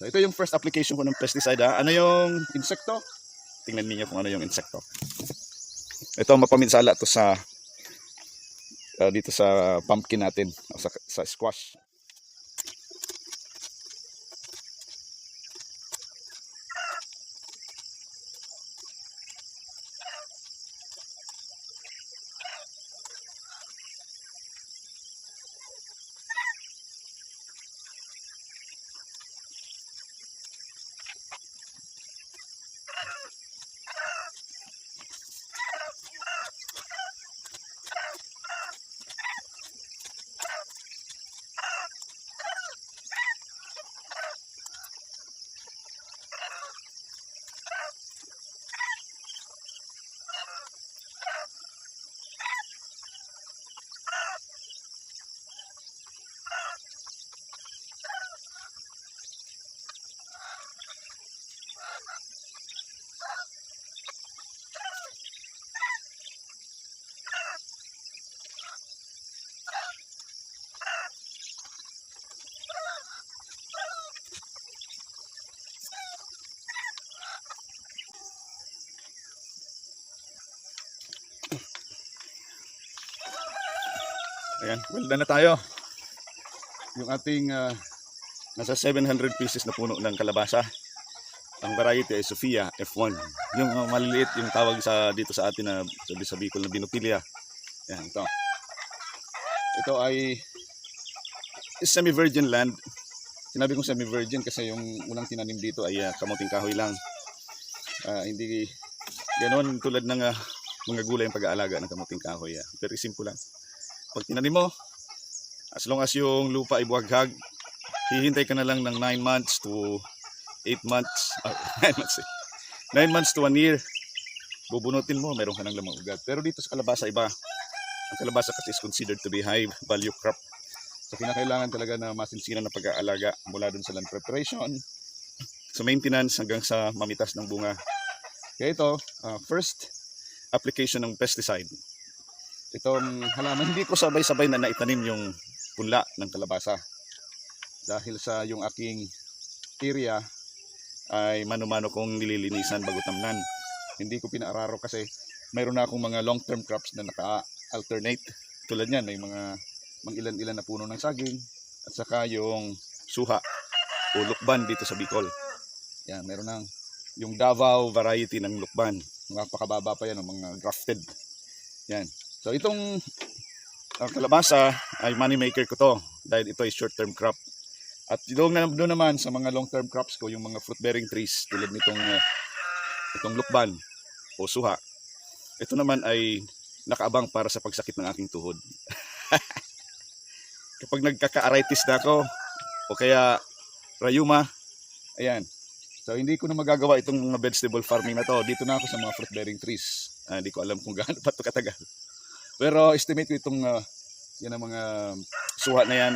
So ito yung first application ko ng pesticide ha. Ano yung insekto? Tingnan niyo kung ano yung insekto. Ito mapaminsala to sa ah, dito sa pumpkin natin o sa, sa squash. Ayan, well na tayo. Yung ating ah, nasa 700 pieces na puno ng kalabasa. Ang variety ay Sofia F1. Yung ah, maliliit, yung tawag sa dito sa atin na sabi sa Bicol na Binopilia. Yan, ito. Ito ay semi-virgin land. Sinabi kong semi-virgin kasi yung unang tinanim dito ay ah, kamuting kahoy lang. Ah, hindi ganoon tulad ng ah, mga gulay ang pag-aalaga ng kamuting kahoy. ah. Very simple lang pag tinanim mo, as long as yung lupa ay buwaghag, hihintay ka na lang ng 9 months to 8 months, ah, 9 months, eh. 9 months to 1 year, bubunutin mo, meron ka ng lamang ugat. Pero dito sa kalabasa, iba. Ang kalabasa kasi is considered to be high value crop. So kinakailangan talaga na masinsinan na pag-aalaga mula dun sa land preparation, sa maintenance hanggang sa mamitas ng bunga. Kaya ito, ah, first application ng pesticide itong halaman. Hindi ko sabay-sabay na naitanim yung punla ng kalabasa. Dahil sa yung aking area ay mano-mano kong nililinisan bago tamnan. Hindi ko pinaararo kasi mayroon na akong mga long term crops na naka-alternate. Tulad niyan may mga mang ilan-ilan na puno ng saging at saka yung suha o lukban dito sa Bicol. Yan meron nang yung Davao variety ng lukban. Napakababa pa yan ng mga grafted. Yan So itong uh, kalabasa ay money maker ko to dahil ito ay short term crop. At doon, na, doon naman sa mga long term crops ko, yung mga fruit bearing trees tulad nitong uh, itong lukban o suha. Ito naman ay nakaabang para sa pagsakit ng aking tuhod. Kapag nagkaka-arthritis na ako o kaya rayuma, ayan. So hindi ko na magagawa itong mga vegetable farming na to. Dito na ako sa mga fruit bearing trees. Ah, hindi ko alam kung gaano pa ito katagal. Pero estimate ko itong uh, yan ang mga suha na yan.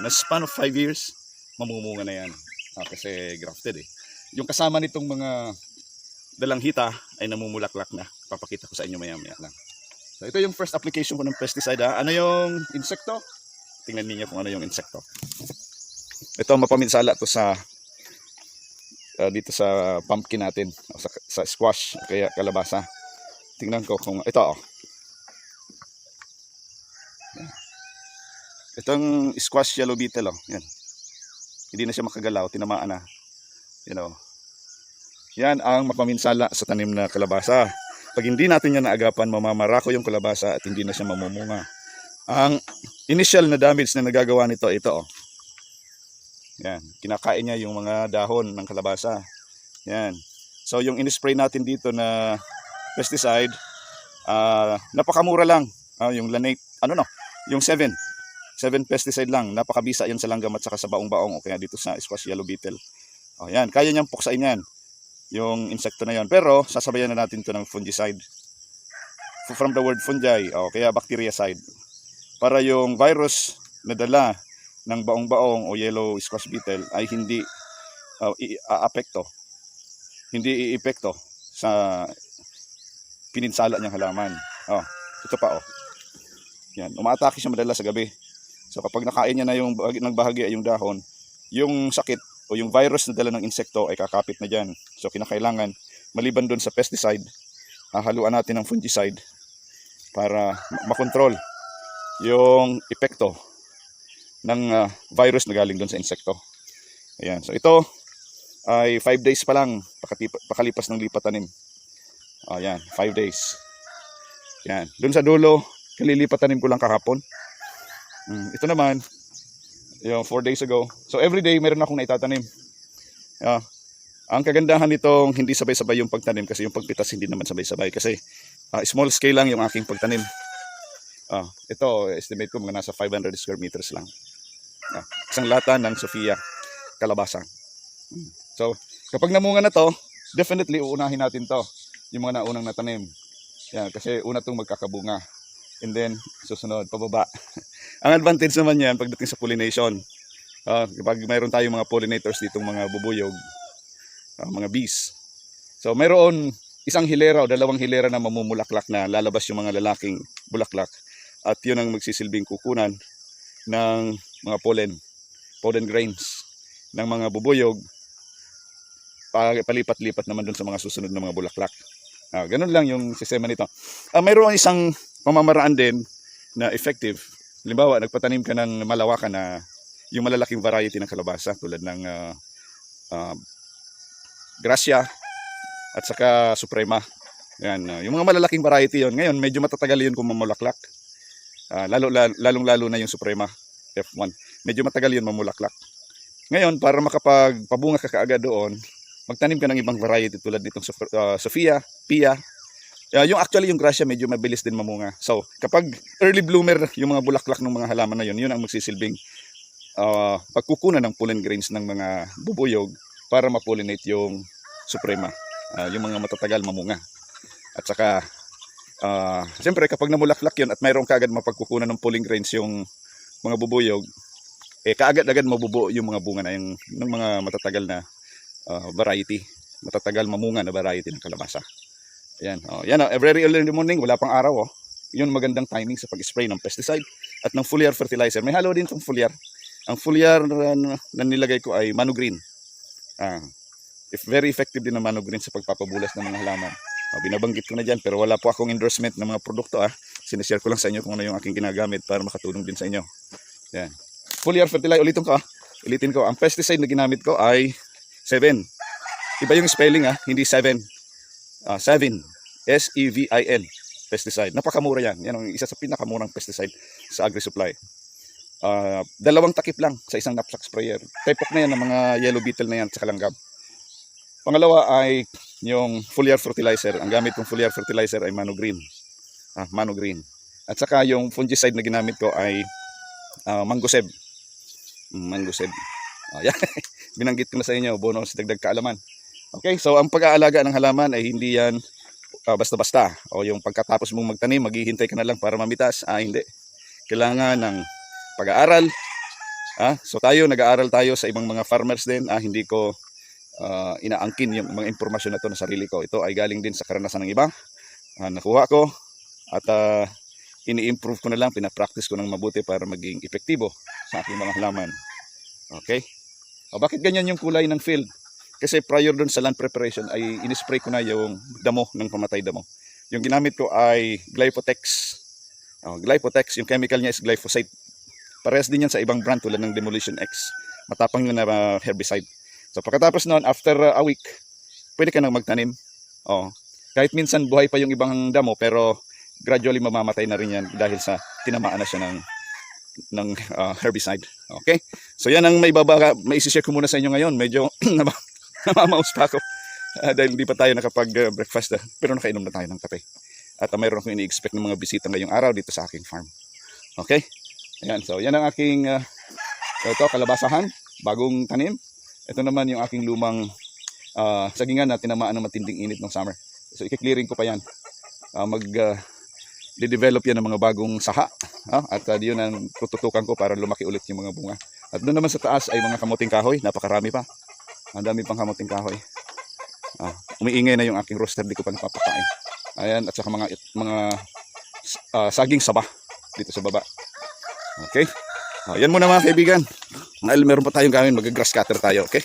In a span of 5 years, mamumunga na yan. Ah, kasi grafted eh. Yung kasama nitong mga dalang hita ay namumulaklak na. Papakita ko sa inyo maya maya lang. So ito yung first application ko ng pesticide ha. Ano yung insekto? Tingnan niyo kung ano yung insekto. Ito mapaminsala to sa ah, dito sa pumpkin natin o sa, sa squash kaya kalabasa. Tingnan ko kung ito oh. Itong squash yellow beetle, oh. Yan. Hindi na siya makagalaw, tinamaan na. You know. Yan ang mapaminsala sa tanim na kalabasa. Pag hindi natin yan naagapan, mamamarako yung kalabasa at hindi na siya mamumunga. Ang initial na damage na nagagawa nito, ito, oh. Yan. Kinakain niya yung mga dahon ng kalabasa. Yan. So, yung in-spray natin dito na pesticide, ah napakamura lang. Ah, yung lanate, ano no, yung 7 7 pesticide lang. Napakabisa yan sa langgam at saka sa baong-baong o kaya dito sa squash yellow beetle. O yan, kaya niyang puksain yan. Yung insekto na yan. Pero sasabayan na natin to ng fungicide. From the word fungi o kaya bactericide. Para yung virus na dala ng baong-baong o yellow squash beetle ay hindi uh, i-apekto. Hindi i-epekto sa pininsala niyang halaman. Oh, ito pa oh. Yan, umaatake siya madalas sa gabi. So kapag nakain niya na yung bahagi, ng bahagi ay yung dahon, yung sakit o yung virus na dala ng insekto ay kakapit na dyan. So kinakailangan, maliban doon sa pesticide, hahaluan natin ng fungicide para ma- makontrol yung epekto ng ah, virus na galing doon sa insekto. Ayan. So ito ay 5 days pa lang pakalipas ng lipat tanim. Ayan, 5 days. Yan. Doon sa dulo, kalilipat tanim ko lang kahapon. Mm, ito naman, yung 4 days ago. So every day meron akong naitatanim. Yeah. Ang kagandahan nitong hindi sabay-sabay yung pagtanim kasi yung pagpitas hindi naman sabay-sabay kasi ah, small scale lang yung aking pagtanim. Ah, ito estimate ko mga nasa 500 square meters lang. Ah, isang lata ng Sofia kalabasa. Mm. So kapag namunga na to, definitely uunahin natin to yung mga naunang natanim. Yan, kasi una itong magkakabunga. And then, susunod, pababa. Ang advantage naman yan pagdating sa pollination. Ah, kapag mayroon tayong mga pollinators ditong mga bubuyog, ah, mga bees. So, mayroon isang hilera o dalawang hilera na mamumulaklak na lalabas yung mga lalaking bulaklak. At yun ang magsisilbing kukunan ng mga pollen, pollen grains ng mga bubuyog pa- palipat-lipat naman dun sa mga susunod na mga bulaklak. Ah, ganun lang yung sistema nito. Ah, mayroon isang pamamaraan din na effective. Halimbawa, nagpatanim ka ng malawakan na yung malalaking variety ng kalabasa tulad ng ah, ah, Gracia at saka Suprema. Yan, ah, yung mga malalaking variety yon. Ngayon, medyo matatagal yun kung mamulaklak. Ah, lalo, lalo, lalong-lalo na yung Suprema F1. Medyo matagal yun mamulaklak. Ngayon, para makapagpabunga ka kaagad doon, magtanim ka ng ibang variety tulad nitong Sof- ah, Sophia, Pia. Ah, yung actually yung Gracia medyo mabilis din mamunga. So, kapag early bloomer yung mga bulaklak ng mga halaman na yun, yun ang magsisilbing ah, pagkukunan ng pollen grains ng mga bubuyog para ma-pollinate yung Suprema, ah, yung mga matatagal mamunga. At saka, ah, siyempre kapag namulaklak yun at mayroong kaagad mapagkukunan ng pollen grains yung mga bubuyog, eh kaagad-agad mabubuo yung mga bunga na yung ng mga matatagal na ah, variety, matatagal mamunga na variety ng kalabasa. Ayan, oh, yan oh, very early in the morning, wala pang araw oh. Yun magandang timing sa pag-spray ng pesticide at ng foliar fertilizer. May halo din tong foliar. Ang foliar na, na nilagay ko ay Manu Green. Ah, if very effective din ang Manu Green sa pagpapabulas ng mga halaman. Oh, binabanggit ko na dyan pero wala po akong endorsement ng mga produkto ah. Sinishare ko lang sa inyo kung ano yung aking ginagamit para makatulong din sa inyo. Yan. Foliar fertilizer, ulitin ko ah. Ulitin ko, ang pesticide na ginamit ko ay 7. Iba yung spelling ah, hindi 7. Ah, 7. S-E-V-I-N. Pesticide. Napakamura yan. Yan ang isa sa pinakamurang pesticide sa agri-supply. Ah, dalawang takip lang sa isang knapsack sprayer. Tepok na yan ng mga yellow beetle na yan sa kalanggam. Pangalawa ay yung foliar fertilizer. Ang gamit kong foliar fertilizer ay Mano Green. Ah, Mano Green. At saka yung fungicide na ginamit ko ay ah, Mangoseb. Mm, Mangoseb. Ah, yan. Binanggit ko na sa inyo, bonus dagdag kaalaman. Okay, so ang pag-aalaga ng halaman ay hindi yan ah, basta-basta. O yung pagkatapos mong magtanim, maghihintay ka na lang para mamitas. Ah, hindi. Kailangan ng pag-aaral. Ah, so tayo, nag-aaral tayo sa ibang mga farmers din. Ah, hindi ko ah, inaangkin yung mga impormasyon na to na sarili ko. Ito ay galing din sa karanasan ng iba. Ah, nakuha ko at ah, ini-improve ko na lang, pinapractice ko ng mabuti para maging epektibo sa aking mga halaman. Okay? O, bakit ganyan yung kulay ng field? Kasi prior doon sa land preparation ay inispray ko na yung damo ng pamatay damo. Yung ginamit ko ay Glyphotex. Oh, Glyphotex, yung chemical niya is glyphosate. Parehas din yan sa ibang brand tulad ng Demolition X. Matapang yun na uh, herbicide. So pagkatapos noon, after uh, a week, pwede ka nang magtanim. Oh, kahit minsan buhay pa yung ibang damo pero gradually mamamatay na rin yan dahil sa tinamaan na siya ng ng uh, herbicide. Okay? So yan ang may baba, may isi-share ko muna sa inyo ngayon. Medyo namamaus pa ako Ah, dahil hindi pa tayo nakapag-breakfast ah. pero nakainom na tayo ng kape. At uh, mayroon akong ini-expect ng mga bisita ngayong araw dito sa aking farm. Okay? Ayan, so yan ang aking uh, ito, kalabasahan, bagong tanim. Ito naman yung aking lumang uh, sagingan na tinamaan ng matinding init ng summer. So i-clearing ko pa yan. Uh, mag uh, de-develop yan ng mga bagong saha. ah, at uh, yun ang tututukan ko para lumaki ulit yung mga bunga. At doon naman sa taas ay mga kamuting kahoy, napakarami pa. Ang dami pang kamuting kahoy. Ah, umiingay na yung aking roaster, di ko pa napapakain. Ayan, at saka mga mga ah, saging saba dito sa baba. Okay? Ah, yan muna mga kaibigan. Dahil meron pa tayong gawin, mag-grass cutter tayo, okay?